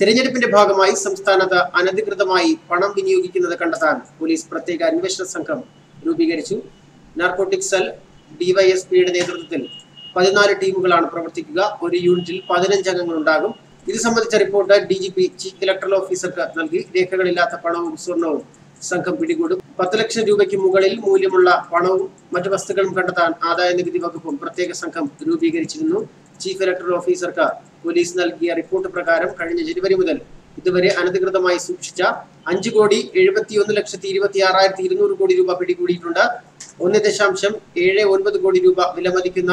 തിരഞ്ഞെടുപ്പിന്റെ ഭാഗമായി സംസ്ഥാനത്ത് അനധികൃതമായി പണം വിനിയോഗിക്കുന്നത് കണ്ടെത്താൻ പോലീസ് പ്രത്യേക അന്വേഷണ സംഘം രൂപീകരിച്ചു. നാർക്കോട്ടിക് സെൽ ഡിവൈഎസ്പിയുടെ നേതൃത്വത്തിൽ പതിനാല് ടീമുകളാണ് പ്രവർത്തിക്കുക. ഒരു യൂണിറ്റിൽ പതിനഞ്ച് അംഗങ്ങൾ ഉണ്ടാകും. ഇത് സംബന്ധിച്ച report D G P chief electoral ഓഫീസർക്ക് നൽകി. രേഖകളില്ലാത്ത പണവും സ്വർണവും സംഘം പിടികൂടും. പത്ത് ലക്ഷം രൂപയ്ക്ക് മുകളിൽ മൂല്യമുള്ള പണവും മറ്റു വസ്തുക്കളും കണ്ടെത്താൻ ആദായ നികുതി വകുപ്പും പ്രത്യേക സംഘം രൂപീകരിച്ചിരുന്നു. ചീഫ് ഇലക്ടറൽ ഓഫീസർക്ക് പോലീസ് നൽകിയ റിപ്പോർട്ട് പ്രകാരം കഴിഞ്ഞ ജനുവരി മുതൽ ഇതുവരെ അനധികൃതമായി സൂക്ഷിച്ച അഞ്ച് കോടി എഴുപത്തിയൊന്ന് ലക്ഷത്തി ഇരുപത്തി ആറായിരത്തി ഇരുന്നൂറ് കോടി രൂപ പിടികൂടിയിട്ടുണ്ട്. ഒന്ന് ദശാംശം ഏഴ് ഒൻപത് കോടി രൂപ വിലമതിക്കുന്ന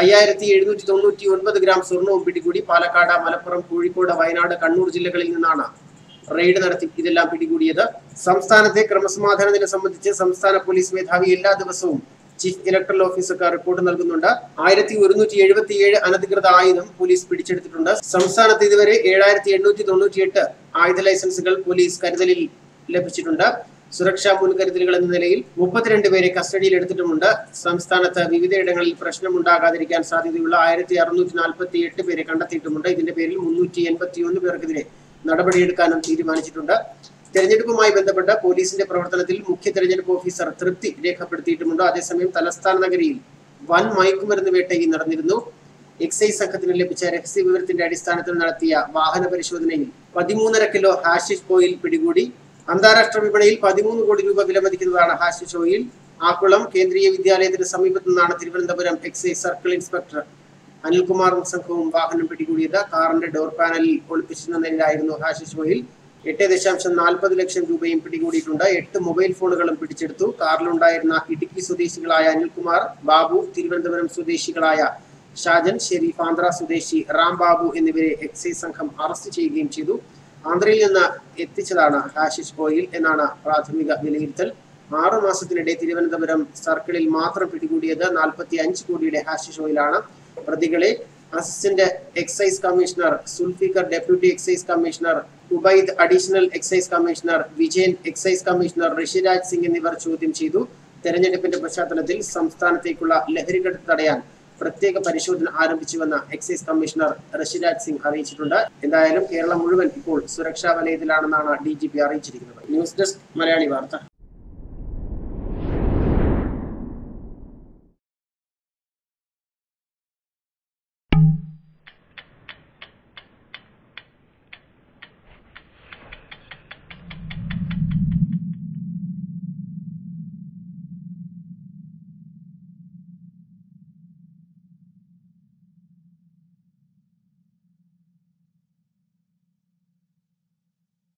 അയ്യായിരത്തി എഴുന്നൂറ്റി തൊണ്ണൂറ്റി ഒൻപത് ഗ്രാം സ്വർണവും പിടികൂടി പാലക്കാട് മലപ്പുറം കോഴിക്കോട് വയനാട് കണ്ണൂർ ജില്ലകളിൽ നിന്നാണ് റെയ്ഡ് നടത്തി ഇതെല്ലാം പിടികൂടിയത്. സംസ്ഥാനത്തെ ക്രമസമാധാന നില സംബന്ധിച്ച് സംസ്ഥാന പോലീസ് മേധാവി എല്ലാ ദിവസവും ചീഫ് ഇലക്ടറൽ ഓഫീസർക്ക് റിപ്പോർട്ട് നൽകുന്നുണ്ട്. ആയിരത്തി ഒരുന്നൂറ്റി എഴുപത്തി ഏഴ് അനധികൃത ആയുധം പോലീസ് പിടിച്ചെടുത്തിട്ടുണ്ട്. സംസ്ഥാനത്ത് ഇതുവരെ ഏഴായിരത്തി എണ്ണൂറ്റി തൊണ്ണൂറ്റി എട്ട് ആയുധ ലൈസൻസുകൾ പോലീസ് കരുതലിൽ ലഭിച്ചിട്ടുണ്ട്. സുരക്ഷാ മുൻകരുതലുകൾ എന്ന നിലയിൽ മുപ്പത്തിരണ്ട് പേരെ കസ്റ്റഡിയിൽ എടുത്തിട്ടുമുണ്ട്. സംസ്ഥാനത്ത് വിവിധയിടങ്ങളിൽ പ്രശ്നമുണ്ടാകാതിരിക്കാൻ സാധ്യതയുള്ള ആയിരത്തി അറുന്നൂറ്റി നാൽപ്പത്തി എട്ട് പേരെ കണ്ടെത്തിയിട്ടുമുണ്ട്. ഇതിന്റെ പേരിൽ മുന്നൂറ്റി എൺപത്തി ഒന്ന് പേർക്കെതിരെ നടപടിയെടുക്കാനും തീരുമാനിച്ചിട്ടുണ്ട്. തെരഞ്ഞെടുപ്പുമായി ബന്ധപ്പെട്ട പോലീസിന്റെ പ്രവർത്തനത്തിൽ മുഖ്യ തെരഞ്ഞെടുപ്പ് ഓഫീസർ തൃപ്തി രേഖപ്പെടുത്തിയിട്ടുമുണ്ട്. അതേസമയം തലസ്ഥാന നഗരിയിൽ വൻ മയക്കുമരുന്ന് വേട്ടയും നടന്നിരുന്നു. എക്സൈസ് സംഘത്തിന് ലഭിച്ച രഹസ്യ വിവരത്തിന്റെ അടിസ്ഥാനത്തിൽ നടത്തിയ വാഹന പരിശോധനയിൽ പതിമൂന്നര കിലോ ഹാഷിഷ് ഓയിൽ പിടികൂടി. അന്താരാഷ്ട്ര വിപണിയിൽ പതിമൂന്ന് കോടി രൂപ വിലമതിക്കുന്നതാണ് ഹാഷിഷ് ഓയിൽ. ആക്കുളം കേന്ദ്രീയ വിദ്യാലയത്തിന് സമീപത്തു നിന്നാണ് തിരുവനന്തപുരം എക്സൈസ് സർക്കിൾ ഇൻസ്പെക്ടർ അനിൽകുമാറും സംഘവും വാഹനം പിടികൂടിയത്. കാറിന്റെ ഡോർ പാനലിൽ ഒളിപ്പിച്ചിരുന്ന നിലയിലായിരുന്നു ഹാഷിഷ് ഓയിൽ. എട്ട് ദശാംശം നാൽപ്പത് ലക്ഷം രൂപയും പിടികൂടിയിട്ടുണ്ട്. എട്ട് മൊബൈൽ ഫോണുകളും പിടിച്ചെടുത്തു. കാറിലുണ്ടായിരുന്ന ഇടുക്കി സ്വദേശികളായ അനിൽകുമാർ ബാബു തിരുവനന്തപുരം സ്വദേശികളായ ഷാജൻ ഷെരീഫ് ആന്ധ്ര സ്വദേശി റാം ബാബു എന്നിവരെ എക്സൈസ് സംഘം അറസ്റ്റ് ചെയ്യുകയും ചെയ്തു. ആന്ധ്രയിൽ നിന്ന് എത്തിച്ചതാണ് ഹാഷിഷ് ഓയിൽ എന്നാണ് പ്രാഥമിക വിലയിരുത്തൽ. ആറു മാസത്തിനിടെ തിരുവനന്തപുരം സർക്കിളിൽ മാത്രം പിടികൂടിയത് നാൽപ്പത്തി അഞ്ച് കോടിയുടെ ഹാഷിഷ് ഓയിലാണ് പ്രതികളെ assistant excise commissioner Sulfikar deputy excise commissioner Ubaid additional excise commissioner Vijayan excise commissioner Rishiraj Singh എന്നിവർ ചോദ്യം ചെയ്തു. തെരഞ്ഞെടുപ്പിന്റെ പശ്ചാത്തലത്തിൽ സംസ്ഥാനത്തേക്കുള്ള ലഹരികടത്ത് തടയാൻ പ്രത്യേക പരിശോധന ആരംഭിച്ചുവെന്ന് എക്സൈസ് കമ്മീഷണർ ഋഷിരാജ് സിംഗ് അറിയിച്ചിട്ടുണ്ട്. എന്തായാലും കേരളം മുഴുവൻ ഇപ്പോൾ സുരക്ഷാ വലയത്തിലാണെന്നാണ് ഡി ജി പി അറിയിച്ചിരിക്കുന്നത്. ന്യൂസ് ഡെസ്ക് മലയാളി വാർത്ത.